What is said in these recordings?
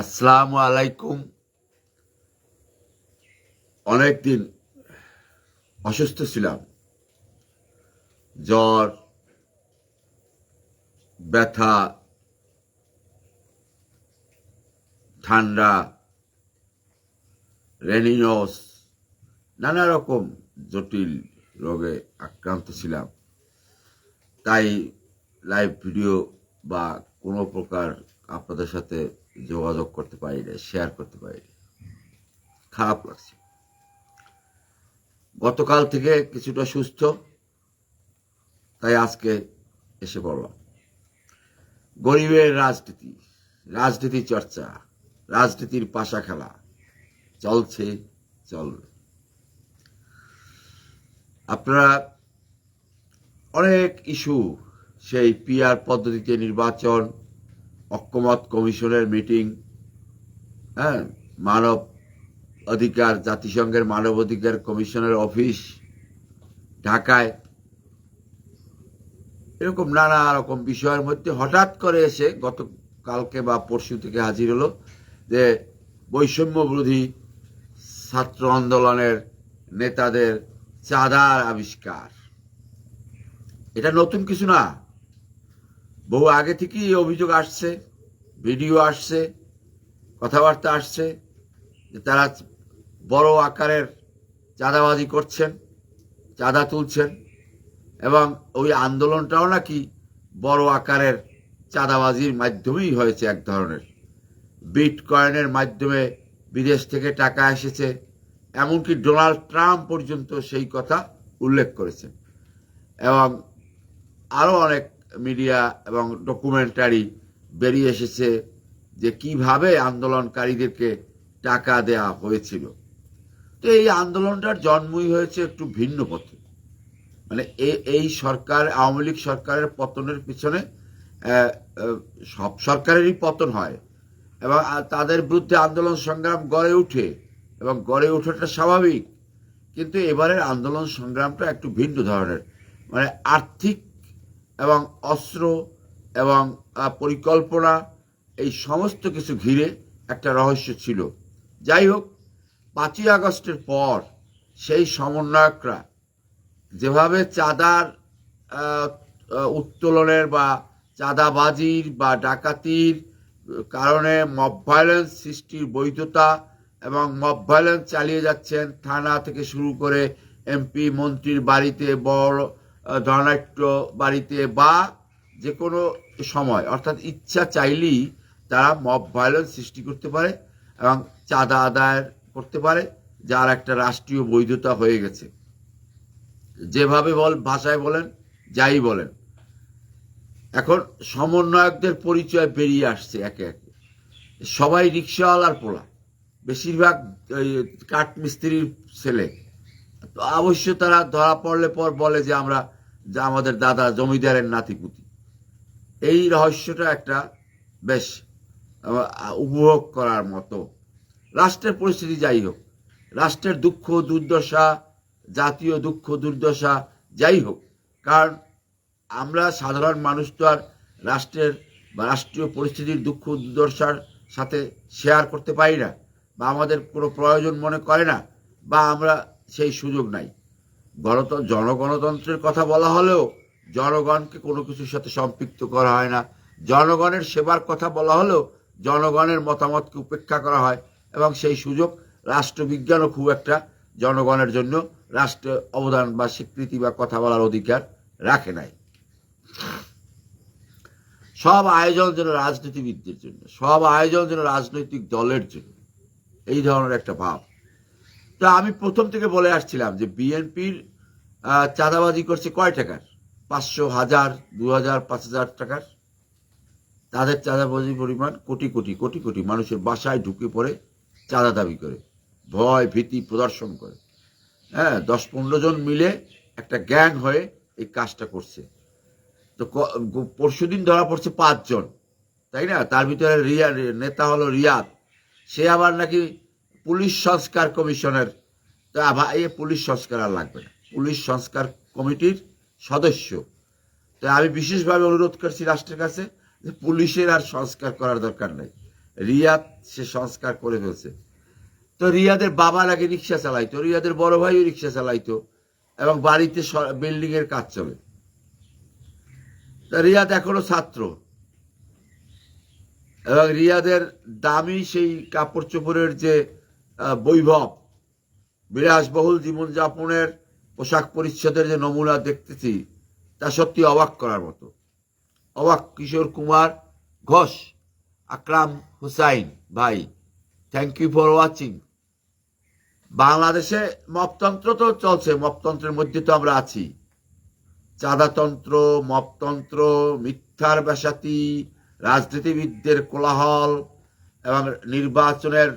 আসসালামু আলাইকুম। অনেকদিন অসুস্থ ছিলাম। জ্বর, ব্যথা, ঠান্ডা, রেনিনস, নানা রকম জটিল রোগে আক্রান্ত ছিলাম। তাই লাইভ ভিডিও বা কোনো প্রকার আপনাদের সাথে যোগাযোগ করতে পারি না শেয়ার করতে পারি না খারাপ লাগছে। গতকাল থেকে কিছুটা সুস্থ, তাই আজকে এসে পড়লাম। গরিবের রাজনীতি রাজনীতি চর্চা, রাজনীতির পাশা খেলা, চলছে, চলবে। আপনারা অনেক ইস্যু সেই পিআর পদ্ধতিতে নির্বাচন ঐক্যমত কমিশনের মিটিং হ্যাঁ মানব অধিকার, জাতিসংঘের মানব অধিকার কমিশনের অফিস, ঢাকায়। এরকম নানা রকম বিষয়ের মধ্যে হঠাৎ করে এসে গতকালকে বা পরশু থেকে হাজির হলো যে বৈষম্য বিরোধী ছাত্র আন্দোলনের নেতাদের চাঁদার আবিষ্কার। এটা নতুন কিছু না। বহু আগে থেকেই এই অভিযোগ আসছে, ভিডিও আসছে, কথাবার্তা আসছে যে তারা বড় আকারের চাঁদাবাজি করছেন, চাঁদা তুলছেন এবং ওই আন্দোলনটাও নাকি বড় আকারের চাঁদাবাজির মাধ্যমেই হয়েছে এক ধরনের। বিট কয়েনের মাধ্যমে বিদেশ থেকে টাকা এসেছে, এমনকি ডোনাল্ড ট্রাম্প পর্যন্ত সেই কথা উল্লেখ করেছেন। এবং আরও অনেক মিডিয়া এবং ডকুমেন্টারি বেরিয়ে এসেছে যে কীভাবে আন্দোলনকারীদেরকে টাকা দেয়া হয়েছিল। তো এই আন্দোলনটার জন্মই হয়েছে একটু ভিন্ন পথে। মানে এই সরকার, আওয়ামী লীগ সরকারের পতনের পিছনে সব সরকারেরই পতন হয় এবং তাদের বিরুদ্ধে আন্দোলন সংগ্রাম গড়ে উঠে এবং গড়ে ওঠাটা স্বাভাবিক। কিন্তু এবারের আন্দোলন সংগ্রামটা একটু ভিন্ন ধরনের। মানে আর্থিক এবং অস্ত্র এবং পরিকল্পনা, এই সমস্ত কিছু ঘিরে একটা রহস্য ছিল। যাই হোক, পাঁচই আগস্টের পর সেই সমন্বয়করা যেভাবে চাঁদার উত্তোলনের বা চাঁদাবাজির বা ডাকাতির কারণে মব ভায়োলেন্স সৃষ্টির বৈধতা এবং মব ভায়োলেন্স চালিয়ে যাচ্ছেন থানা থেকে শুরু করে এমপি, মন্ত্রীর বাড়িতে বড় আহ, ধনাঢ্য বাড়িতে বা যে কোনো সময় অর্থাৎ ইচ্ছা চাইলেই তারা মব ভায়োলেন্স সৃষ্টি করতে পারে এবং চাঁদা আদায় করতে পারে যার একটা রাষ্ট্রীয় বৈধতা হয়ে গেছে। যেভাবে বল ভাষায় বলেন যাই বলেন। এখন সমন্বয়কদের পরিচয় বেরিয়ে আসছে একে একে। সবাই রিক্সাওয়ালার পোলা। বেশিরভাগ কাঠমিস্ত্রির ছেলে। তো অবশ্য তারা ধরা পড়লে পর বলে যে আমরা, যে আমাদের দাদা জমিদারের নাতিপুতি। এই রহস্যটা একটা বেশ উপভোগ করার মতো। রাষ্ট্রের পরিস্থিতি যাই হোক, রাষ্ট্রের দুঃখ, দুর্দশা, জাতীয় দুঃখ, দুর্দশা যাই হোক, কারণ আমরা সাধারণ মানুষ তো আর রাষ্ট্রের বা রাষ্ট্রীয় পরিস্থিতির দুঃখ, দুর্দশার সাথে শেয়ার করতে পারি না, বা আমাদের কোনো প্রয়োজন মনে করে না, বা আমরা সেই সুযোগ নাই। গণত, জনগণতন্ত্রের কথা বলা হলেও জনগণকে কোনো কিছুর সাথে সম্পৃক্ত করা হয় না। জনগণের সেবার কথা বলা হলেও জনগণের মতামতকে উপেক্ষা করা হয় এবং সেই সুযোগ রাষ্ট্রবিজ্ঞানও খুব একটা জনগণের জন্য রাষ্ট্র অবদান বা স্বীকৃতি বা কথা বলার অধিকার রাখে নাই। সব আয়োজন যেন রাজনীতিবিদদের জন্য, সব আয়োজন যেন রাজনৈতিক দলের জন্য, এই ধরনের একটা ভাব। তা আমি প্রথম থেকে বলে আসছিলাম যে বিএনপির চাঁদাবাজি করছে কয় টাকার? পাঁচশো হাজার, দু হাজার, পাঁচ হাজার টাকার। তাদের চাঁদাবাজির পরিমাণ কোটি কোটি কোটি কোটি। মানুষের বাসায় ঢুকে পড়ে চাঁদা দাবি করে, ভয়, ভীতি প্রদর্শন করে। হ্যাঁ দশ পনেরো জন মিলে একটা গ্যাং হয়ে এই কাজটা করছে। তো পরশু দিন ধরা পড়ছে পাঁচজন। তাই না? তার ভিতরে রিয়া, নেতা হলো রিয়াদ। সে আবার নাকি পুলিশ সংস্কার কমিশনের, তা পুলিশ সংস্কার আর লাগবে না। পুলিশ সংস্কার কমিটির সদস্য। তো আমি বিশেষভাবে অনুরোধ করছি রাষ্ট্রের কাছে যে পুলিশের আর সংস্কার করার দরকার নেই। রিয়াদ সে সংস্কার করে ফেলছে। তো রিয়াদের বাবা লাগে রিক্সা চালাইতো রিয়াদের বড় ভাইও রিক্সা চালাইতো এবং বাড়িতে বিল্ডিং এর কাজ চলে। তা রিয়াদ এখনও ছাত্র। এবং রিয়াদের দামি সেই কাপড় চোপড়ের যে বৈভব। বিলাসবহুল জীবনযাপনের পোশাক পরিচ্ছদের যে নমুনা দেখতেছি, তা সত্যি অবাক করার মতো। অবাক কিশোর কুমার ঘোষ, আকরাম হুসাইন ভাই থ্যাংক ইউ ফর ওয়াচিং বাংলাদেশে মপতন্ত্র তো চলছে, মপতন্ত্রের মধ্যে তো আমরা আছি। চাঁদাতন্ত্র, মপতন্ত্র, মিথ্যার ব্যাসাতি রাজনীতিবিদদের কোলাহল এবং নির্বাচনের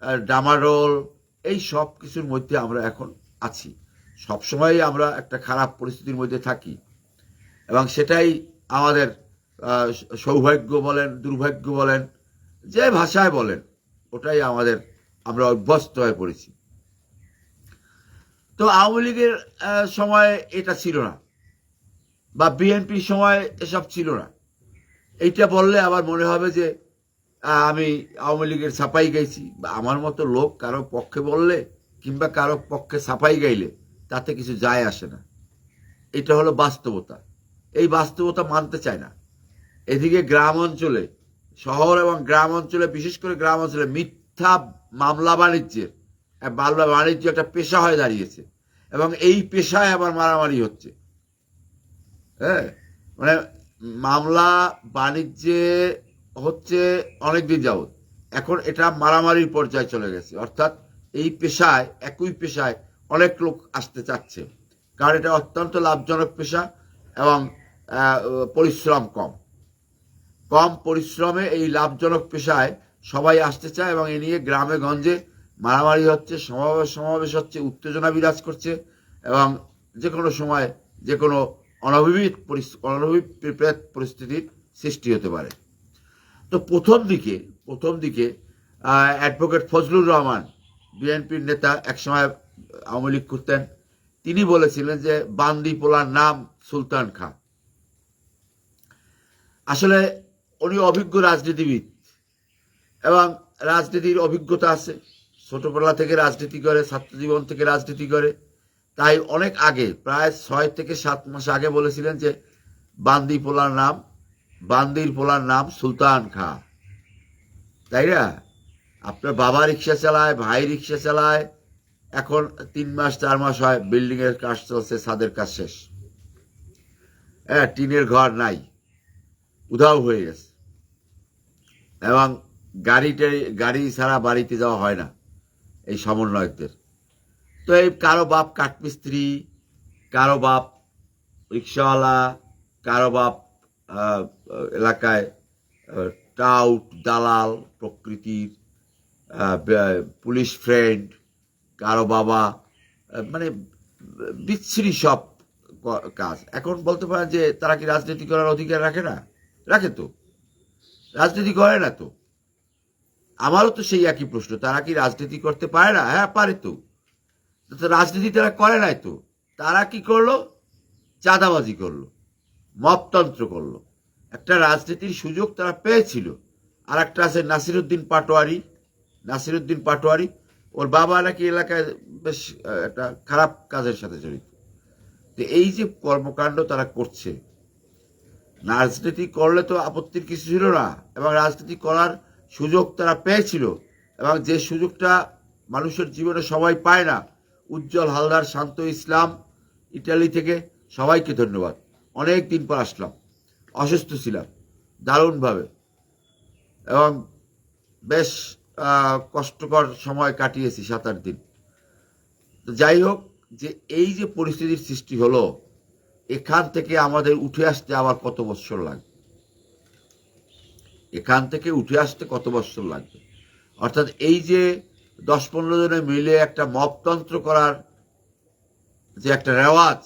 আহ, ডামাডোল এই সব কিছুর মধ্যে আমরা এখন আছি। সবসময় আমরা একটা খারাপ পরিস্থিতির মধ্যে থাকি। এবং সেটাই আমাদের সৌভাগ্য বলেন দুর্ভাগ্য বলেন যে ভাষায় বলেন ওটাই আমাদের আমরা অভ্যস্ত হয়ে পড়েছি। তো আওয়ামী লীগের সময় এটা ছিল না। বা বিএনপির সময় এসব ছিল না। এইটা বললে আবার মনে হবে যে আমি আওয়ামী লীগের ছাপাই গাইছি। বা আমার মতো লোক কারও পক্ষে বললে কিংবা কারও পক্ষে ছাপাই গাইলে তাতে কিছু যায় আসে না। এটা হলো বাস্তবতা। এই বাস্তবতা মানতে চায় না। এদিকে গ্রাম অঞ্চলে, শহর এবং গ্রাম অঞ্চলে, বিশেষ করে গ্রাম অঞ্চলে মিথ্যা মামলা বাণিজ্যের মামলা বাণিজ্য একটা পেশা হয়ে দাঁড়িয়েছে এবং এই পেশায় আবার মারামারি হচ্ছে। হ্যাঁ? মানে মামলা বাণিজ্যে হচ্ছে অনেকদিন যাবৎ। এখন এটা মারামারির পর্যায়ে চলে গেছে। অর্থাৎ এই পেশায়, একই পেশায় অনেক লোক আসতে চাচ্ছে। কারণ এটা অত্যন্ত লাভজনক পেশা এবং পরিশ্রম কম। কম পরিশ্রমে এই লাভজনক পেশায় সবাই আসতে চায় এবং এ নিয়ে গ্রামে, গঞ্জে মারামারি হচ্ছে, সমাবেশ সমাবেশ হচ্ছে, উত্তেজনা বিরাজ করছে এবং যে কোনো সময় যে কোনো অনভিবিত অনভিপ্রেত পরিস্থিতির সৃষ্টি হতে পারে। তো প্রথম দিকে প্রথম দিকে অ্যাডভোকেট ফজলুর রহমান, বিএনপির নেতা, একসময় আওয়ামী লীগ করতেন, তিনি বলেছিলেন যে বান্দি পোলার নাম সুলতান খান। আসলে উনি অভিজ্ঞ রাজনীতিবিদ এবং রাজনীতির অভিজ্ঞতা আছে। ছোটবেলা থেকে রাজনীতি করে ছাত্র জীবন থেকে রাজনীতি করে। তাই অনেক আগে, প্রায় ছয় থেকে সাত মাস আগে বলেছিলেন যে বান্দি পোলার নাম বান্দির পোলার নাম সুলতান খা। তাই না? আপনার বাবা রিক্সা চালায়, ভাই রিক্সা চালায়, এখন তিন মাস, চার মাস হয় বিল্ডিং এর কাজ চলছে, ছাদের কাজ শেষ। হ্যাঁ টিনের ঘর নাই, উধাও হয়ে গেছে। এবং গাড়িতে, গাড়ি ছাড়া বাড়িতে যাওয়া হয় না এই সমন্বয়কদের। তো এই কারও বাপ কাঠমিস্ত্রি, কারও বাপ রিক্সাওয়ালা, কারও বাপ এলাকায় টাউট, দালাল প্রকৃতির পুলিশ ফ্রেন্ড, কারও বাবা মানে বিচ্ছিরি সব কাজ। এখন বলতে পারেন যে তারা কি রাজনীতি করার অধিকার রাখে না? রাখে তো। রাজনীতি করে না তো। আমারও তো সেই একই প্রশ্ন, তারা কি রাজনীতি করতে পারে না? হ্যাঁ পারে তো রাজনীতি তারা করে নাই তো। তারা কি করল? চাঁদাবাজি করল। মপতন্ত্র করল। একটা রাজনীতির সুযোগ তারা পেয়েছিল। আর একটা আছে নাসিরুদ্দিন পাটোয়ারি। নাসিরুদ্দিন পাটোয়ারি, ওর বাবা নাকি এলাকায় বেশ একটা খারাপ কাজের সাথে জড়িত। তো এই যে কর্মকাণ্ড তারা করছে, রাজনীতি করলে তো আপত্তির কিছু ছিল না, এবং রাজনীতি করার সুযোগ তারা পেয়েছিল, এবং যে সুযোগটা মানুষের জীবনে সবাই পায় না, উজ্জ্বল হালদার, শান্ত ইসলাম, ইটালি থেকে সবাইকে ধন্যবাদ। অনেক দিন পর আসলাম। অসুস্থ ছিলাম, দারুণভাবে। এবং বেশ কষ্টকর সময় কাটিয়েছি সাত আট দিন। তো যাই হোক, যে এই যে পরিস্থিতির সৃষ্টি হলো, এখান থেকে আমাদের উঠে আসতে আবার কত বৎসর লাগবে? এখান থেকে উঠে আসতে কত বৎসর লাগবে? অর্থাৎ এই যে দশ পনেরো জনে মিলে একটা মপতন্ত্র করার যে একটা রেওয়াজ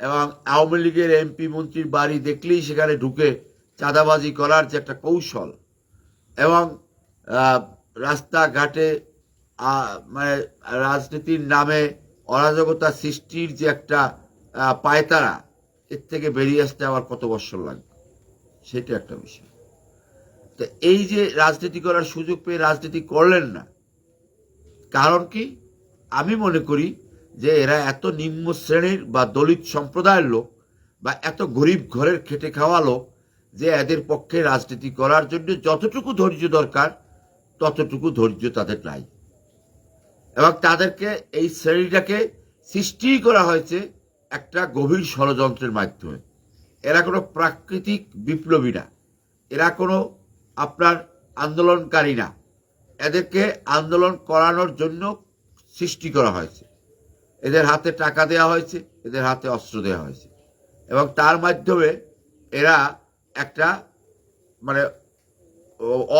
এবং আওয়ামী লীগের এমপি মন্ত্রীর বাড়ি দেখলেই সেখানে ঢুকে চাঁদাবাজি করার যে একটা কৌশল এবং রাস্তাঘাটে মানে রাজনীতির নামে অরাজকতা সৃষ্টির যে একটা পায়তারা, এর থেকে বেরিয়ে আসতে আবার কত বছর লাগবে সেটা একটা বিষয়। তো এই যে রাজনীতি করার সুযোগ পেয়ে রাজনীতি করলেন না, কারণ কি? আমি মনে করি যে এরা এত নিম্ন শ্রেণির বা দলিত সম্প্রদায়ের লোক বা এত গরিব ঘরের খেটে খাওয়া লোক যে এদের পক্ষে রাজনীতি করার জন্য যতটুকু ধৈর্য দরকার, ততটুকু ধৈর্য তাদের নাই। এবং তাদেরকে এই শ্রেণীটাকে সৃষ্টি করা হয়েছে একটা গভীর ষড়যন্ত্রের মাধ্যমে। এরা কোনো প্রাকৃতিক বিপ্লবী না। এরা কোনো আপনার আন্দোলনকারী না। এদেরকে আন্দোলন করানোর জন্য সৃষ্টি করা হয়েছে। এদের হাতে টাকা দেওয়া হয়েছে, এদের হাতে অস্ত্র দেওয়া হয়েছে। এবং তার মাধ্যমে এরা একটা মানে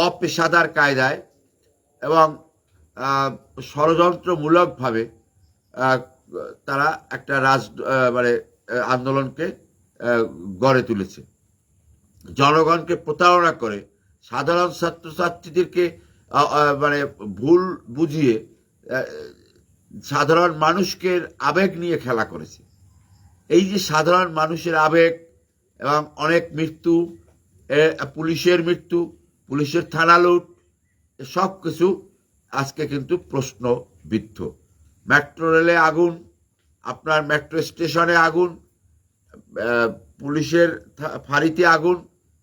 অপেশাদার কায়দায় এবং ষড়যন্ত্রমূলকভাবে তারা একটা রাজ মানে আন্দোলনকে গড়ে তুলেছে। জনগণকে প্রতারণা করে সাধারণ ছাত্রছাত্রীদেরকে মানে ভুল বুঝিয়ে সাধারণ মানুষকে আবেগ নিয়ে খেলা করেছে। এই যে সাধারণ মানুষের আবেগ এবং অনেক মৃত্যু পুলিশের মৃত্যু, পুলিশের থানা লুট সব কিছু আজকে কিন্তু প্রশ্নবিদ্ধ। মেট্রো রেলে আগুন, আপনার মেট্রো স্টেশনে আগুন পুলিশের ফাঁড়িতে আগুন,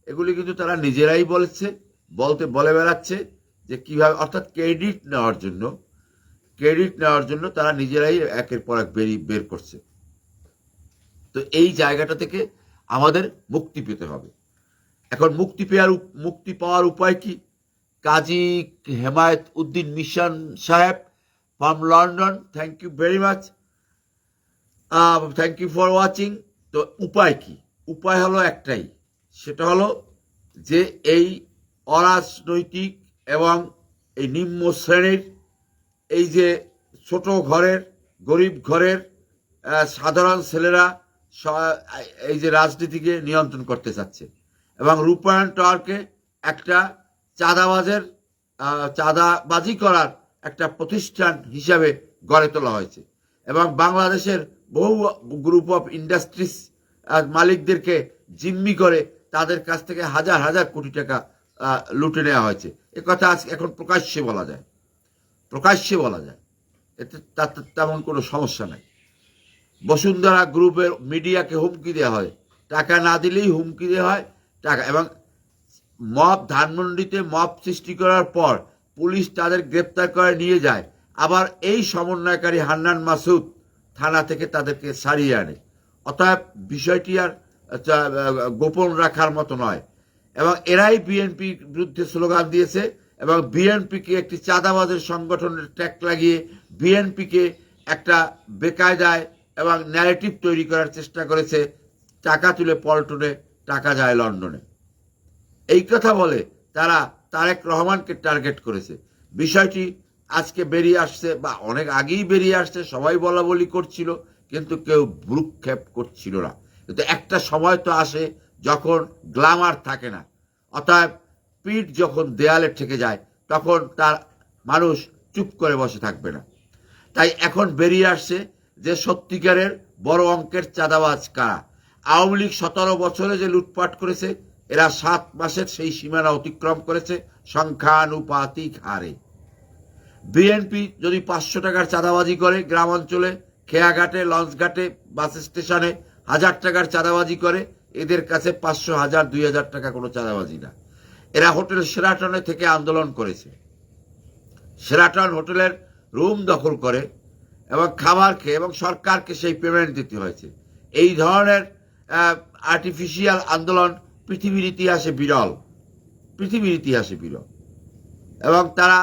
এগুলি কিন্তু তারা নিজেরাই বলেছে, বলতে বলে বেড়াচ্ছে যে কীভাবে, অর্থাৎ ক্রেডিট নেওয়ার জন্য ক্রেডিট নেওয়ার জন্য তারা নিজেরাই একের পর এক বেরিয়ে বের করছে। তো এই জায়গাটা থেকে আমাদের মুক্তি পেতে হবে। এখন মুক্তি পেয়ার মুক্তি পাওয়ার উপায় কি? Kazi Hemayet Uddin mission Saheb from London thank you very much thank you for watching তো উপায় কি? উপায় হলো একটাই। সেটা হলো যে এই অরাজনৈতিক এবং এই নিম্ন শ্রেণির এই যে ছোট ঘরের, গরিব ঘরের সাধারণ ছেলেরা এই যে রাজনীতিকে নিয়ন্ত্রণ করতে চাচ্ছে। এবং রূপায়ণ টাওয়ারকে একটা চাঁদাবাজের চাঁদাবাজি করার একটা প্রতিষ্ঠান হিসাবে গড়ে তোলা হয়েছে। এবং বাংলাদেশের বহু গ্রুপ অফ ইন্ডাস্ট্রিজ মালিকদেরকে জিম্মি করে তাদের কাছ থেকে হাজার হাজার কোটি টাকা লুটে নেওয়া হয়েছে। এ কথা আজ এখন প্রকাশ্যে বলা যায়। প্রকাশ্যে বলা যায়। এতে তাতে তেমন কোনো সমস্যা নাই। বসুন্ধরা গ্রুপের মিডিয়াকে হুমকি দেওয়া হয়। টাকা না দিলেই হুমকি দেওয়া হয়। টাকা এবং মব ধানমন্ডিতে মব সৃষ্টি করার পর পুলিশ তাদের গ্রেপ্তার করে নিয়ে যায়। আবার এই সমন্বয়কারী হান্নান মাসুদ থানা থেকে তাদেরকে সারিয়ে আনে। অতএব বিষয়টি আর আচ্ছা, গোপন রাখার মতো নয়। এবং এরাই বিএনপির বিরুদ্ধে স্লোগান দিয়েছে এবং বিএনপিকে একটি চাঁদাবাজের সংগঠনের ট্যাগ লাগিয়ে বিএনপিকে একটা বেকায়দায় এবং ন্যারেটিভ তৈরি করার চেষ্টা করেছে টাকা তুলে পল্টনে, টাকা যায় লন্ডনে। এই কথা বলে তারা তারেক রহমানকে টার্গেট করেছে। বিষয়টি আজকে বেরিয়ে আসছে বা অনেক আগেই বেরিয়ে আসছে, সবাই বলা বলি করছিল, কিন্তু কেউ ভ্রুক্ষেপ করছিল না। কিন্তু একটা সময় তো আসে যখন গ্লামার থাকে না। অতএব পিঠ যখন দেয়ালে ঠেকে যায়, তখন তার মানুষ চুপ করে বসে থাকবে না। তাই এখন বেরিয়ে আসছে যে সত্যিকারের বড় অঙ্কের চাঁদাবাজ কারা। আওয়ামী লীগ সতেরো বছরে যে লুটপাট করেছে, এরা সাত মাসের সেই সীমানা অতিক্রম করেছে সংখ্যানুপাতিক হারে। বিএনপি যদি পাঁচশো টাকার চাঁদাবাজি করে গ্রাম অঞ্চলে খেয়াঘাটে, লঞ্চঘাটে, বাস স্টেশনে হাজার টাকার চাঁদাবাজি করে, এদের কাছে পাঁচশো হাজার, দুই হাজার টাকা কোনো চাঁদাবাজি না। এরা হোটেল সেরাটনে থেকে আন্দোলন করেছে। সেরাটন হোটেলের রুম দখল করে এবং খাবার খেয়ে এবং সরকারকে সেই পেমেন্ট দিতে হয়েছে। এই ধরনের আর্টিফিশিয়াল আন্দোলন পৃথিবীর ইতিহাসে বিরল। পৃথিবীর ইতিহাসে বিরল। এবং তারা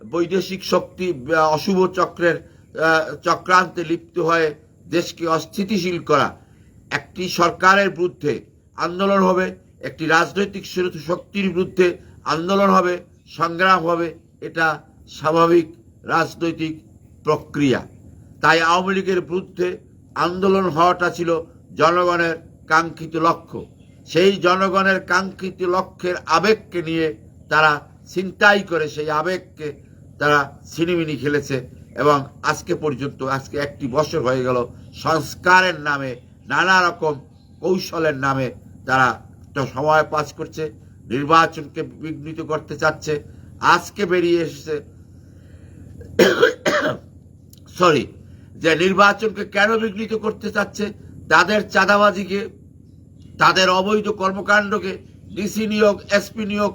বৈদেশিক শক্তি অশুভ চক্রের চক্রান্তে লিপ্ত হয়ে দেশকে অস্থিতিশীল করা। একটি সরকারের বিরুদ্ধে আন্দোলন হবে। একটি রাজনৈতিক শক্তি- শক্তির বিরুদ্ধে আন্দোলন হবে, সংগ্রাম হবে, এটা স্বাভাবিক রাজনৈতিক প্রক্রিয়া। তাই আওয়ামী লীগের বিরুদ্ধে আন্দোলন হওয়াটা ছিল জনগণের কাঙ্ক্ষিত লক্ষ্য। সেই জনগণের কাঙ্ক্ষিত লক্ষ্যের আবেগকে নিয়ে তারা ছিনতাই করে, সেই আবেগকে তারা ছিনিমিনি খেলেছে এবং আজকে পর্যন্ত, আজকে একটি বছর হয়ে গেল, সংস্কারের নামে, নানা রকম কৌশলের নামে তারা একটা সময় পাস করছে, নির্বাচনকে বিঘ্নিত করতে চাচ্ছে, আজকে বেরিয়ে এসেছে। সরি যে নির্বাচনকে কেন বিঘ্নিত করতে চাচ্ছে, তাদের চাঁদাবাজিকে, তাদের অবৈধ কর্মকাণ্ডকে ডিসি নিয়োগ এসপি নিয়োগ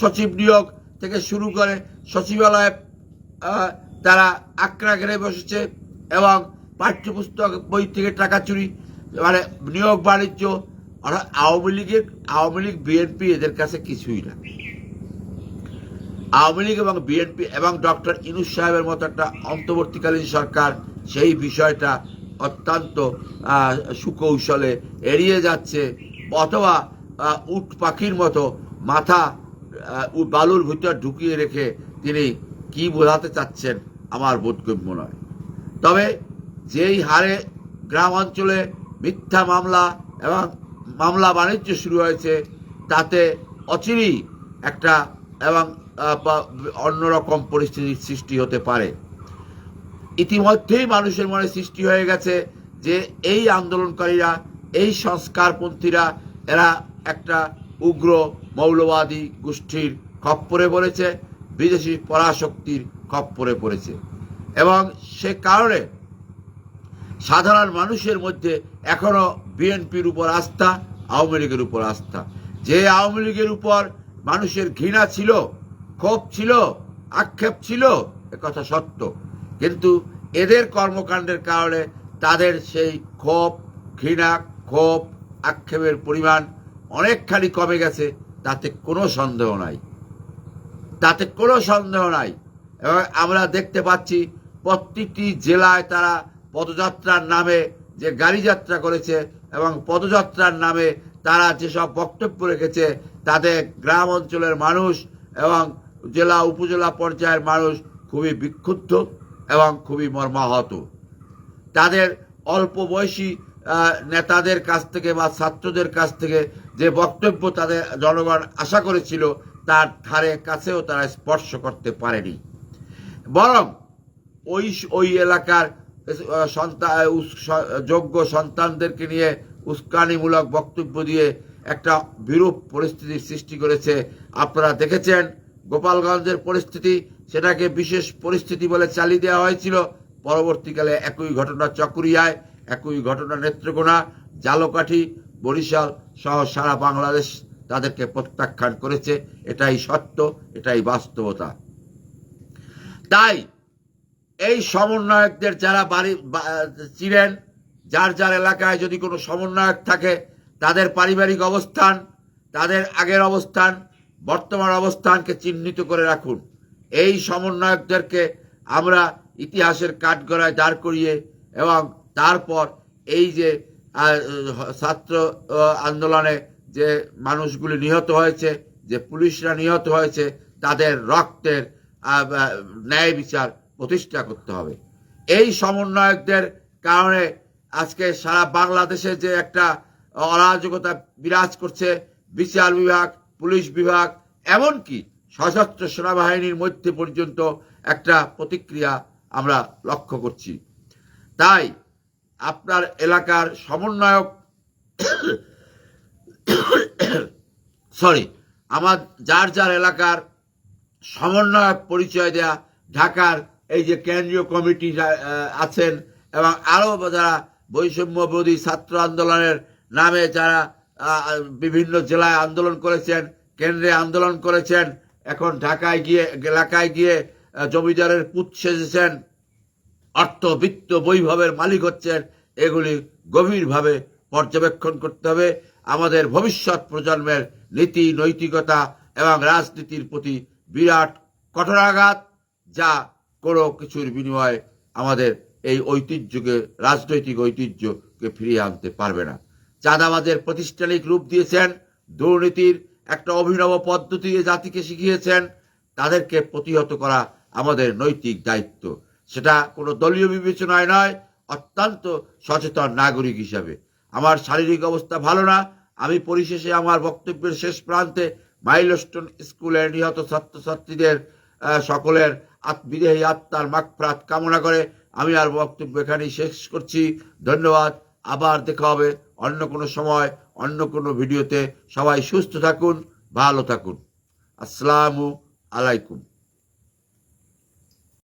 সচিব নিয়োগ থেকে শুরু করে সচিবালয়ে তারা আক্রা ঘেরে বসেছে এবং পাঠ্যপুস্তক বই থেকে টাকা চুরি মানে নিয়োগ বাণিজ্য অর্থাৎ আওয়ামী লীগের, আওয়ামী লীগ, বিএনপি এদের কাছে কিছুই না। আওয়ামী লীগ এবং বিএনপি এবং ডক্টর ইনুস সাহেবের মতো একটা অন্তর্বর্তীকালীন সরকার, সেই বিষয়টা অত্যন্ত সুকৌশলে এড়িয়ে যাচ্ছে অথবা উট পাখির মতো মাথা বালুর ভিতর ঢুকিয়ে রেখে তিনি কি বোঝাতে চাচ্ছেন আমার বোধগম্য নয়। তবে যেই হারে গ্রাম অঞ্চলে মিথ্যা মামলা এবং মামলা বাণিজ্য শুরু হয়েছে, তাতে অচিরেই একটা এবং অন্যরকম পরিস্থিতির সৃষ্টি হতে পারে। ইতিমধ্যেই মানুষের মনে সৃষ্টি হয়ে গেছে যে এই আন্দোলনকারীরা, এই সংস্কারপন্থীরা, এরা একটা উগ্র মৌলবাদী গোষ্ঠীর খপ্পরে পড়েছে, বিদেশি পরাশক্তির খপ্পরে পড়েছে। এবং সে কারণে সাধারণ মানুষের মধ্যে এখনও বিএনপির উপর আস্থা, আওয়ামী লীগের উপর আস্থা। যে আওয়ামী লীগের উপর মানুষের ঘৃণা ছিল, ক্ষোভ ছিল, আক্ষেপ ছিল কথা সত্য। কিন্তু এদের কর্মকাণ্ডের কারণে তাদের সেই ক্ষোভ, ঘৃণা, ক্ষোভ, আক্ষেপের পরিমাণ অনেকখানি কমে গেছে, তাতে কোনো সন্দেহ নাই। তাতে কোনো সন্দেহ নাই। এবং আমরা দেখতে পাচ্ছি প্রত্যেকটি জেলায় তারা পদযাত্রার নামে যে গাড়ি যাত্রা করেছে এবং পদযাত্রার নামে তারা যেসব বক্তব্য রেখেছে তাদের গ্রাম অঞ্চলের মানুষ এবং জেলা উপজেলা পর্যায়ের মানুষ খুবই বিক্ষুব্ধ এবং খুবই মর্মাহত। তাদের অল্প বয়সী নেতাদের কাছ থেকে বা ছাত্রদের কাছ থেকে যে বক্তব্য তাদের জনগণ আশা করেছিল, তার ধারে কাছেও তারা স্পর্শ করতে পারেনি। বরং ওই ওই এলাকার সন্তান যোগ্য সন্তানদেরকে নিয়ে উস্কানিমূলক বক্তব্য দিয়ে একটা বিরূপ পরিস্থিতির সৃষ্টি করেছে। আপনারা দেখেছেন গোপালগঞ্জের পরিস্থিতি, সেটাকে বিশেষ পরিস্থিতি বলে চালিয়ে দেওয়া হয়েছিল। পরবর্তীকালে একই ঘটনা চকরিয়ায়, একই ঘটনা নেত্রকোনা, জালকাঠি, বরিশাল সহ সারা বাংলাদেশ তাদেরকে প্রত্যাখ্যান করেছে। এটাই সত্য, এটাই বাস্তবতা। তাই এই সমন্বয়কদের যারা বাড়ি ছিলেন যার যার এলাকায় যদি কোনো সমন্বয়ক থাকে, তাদের পারিবারিক অবস্থান, তাদের আগের অবস্থান, বর্তমান অবস্থানকে চিহ্নিত করে রাখুন। এই সমন্বয়কদেরকে আমরা ইতিহাসের কাঠগড়ায় দাঁড় করিয়ে এবং তারপর এই যে ছাত্র আন্দোলনে যে মানুষগুলি নিহত হয়েছে, যে পুলিশরা নিহত হয়েছে, তাদের রক্তের ন্যায় বিচার প্রতিষ্ঠা করতে হবে। এই সমন্বয়কদের কারণে আজকে সারা বাংলাদেশে যে একটা অরাজকতা বিরাজ করছে, বিচার বিভাগ, পুলিশ বিভাগ, এমনকি সশস্ত্র সেনাবাহিনীর মধ্যে পর্যন্ত একটা প্রতিক্রিয়া আমরা লক্ষ্য করছি। তাই আপনার এলাকার সমন্বয়ক সরি, আমার যার যার এলাকার সমন্বয়ক পরিচয় দেয়া ঢাকার এই যে কেন্দ্রীয় কমিটি আছেন এবং আরও যারা বৈষম্যবোধী ছাত্র আন্দোলনের নামে যারা বিভিন্ন জেলায় আন্দোলন করেছেন, কেন্দ্রে আন্দোলন করেছেন, এখন ঢাকায় গিয়ে, এলাকায় গিয়ে জমিদারের পুত সেজেছেন অর্থ বিত্ত বৈভবের মালিক হচ্ছেন, এগুলি গভীরভাবে পর্যবেক্ষণ করতে হবে। আমাদের ভবিষ্যৎ প্রজন্মের নীতি, নৈতিকতা এবং রাজনীতির প্রতি বিরাট কঠোরাঘাত যা কোনো কিছুর বিনিময়ে আমাদের এই ঐতিহ্যকে, রাজনৈতিক ঐতিহ্যকে ফিরিয়ে আনতে পারবে না। চাঁদাবাজের প্রতিষ্ঠানিক রূপ দিয়েছেন, দুর্নীতির একটা অভিনব পদ্ধতি জাতিকে শিখিয়েছেন, তাদেরকে প্রতিহত করা আমাদের নৈতিক দায়িত্ব। সেটা কোনো দলীয় বিবেচনায় নয়, অত্যন্ত সচেতন নাগরিক হিসাবে। আমার শারীরিক অবস্থা ভালো না, আমি পরিশেষে আমার বক্তব্যের শেষ প্রান্তে মাইলস্টোন স্কুলের নিহত ছাত্রছাত্রীদের সকলের আত- বিদেহী আত্মার মাগফিরাত কামনা করে আমি আর বক্তব্য এখানেই শেষ করছি। ধন্যবাদ। আবার দেখা হবে অন্য কোনো সময়, অন্য কোনো ভিডিওতে। সবাই সুস্থ থাকুন, ভালো থাকুন। আসসালামু আলাইকুম।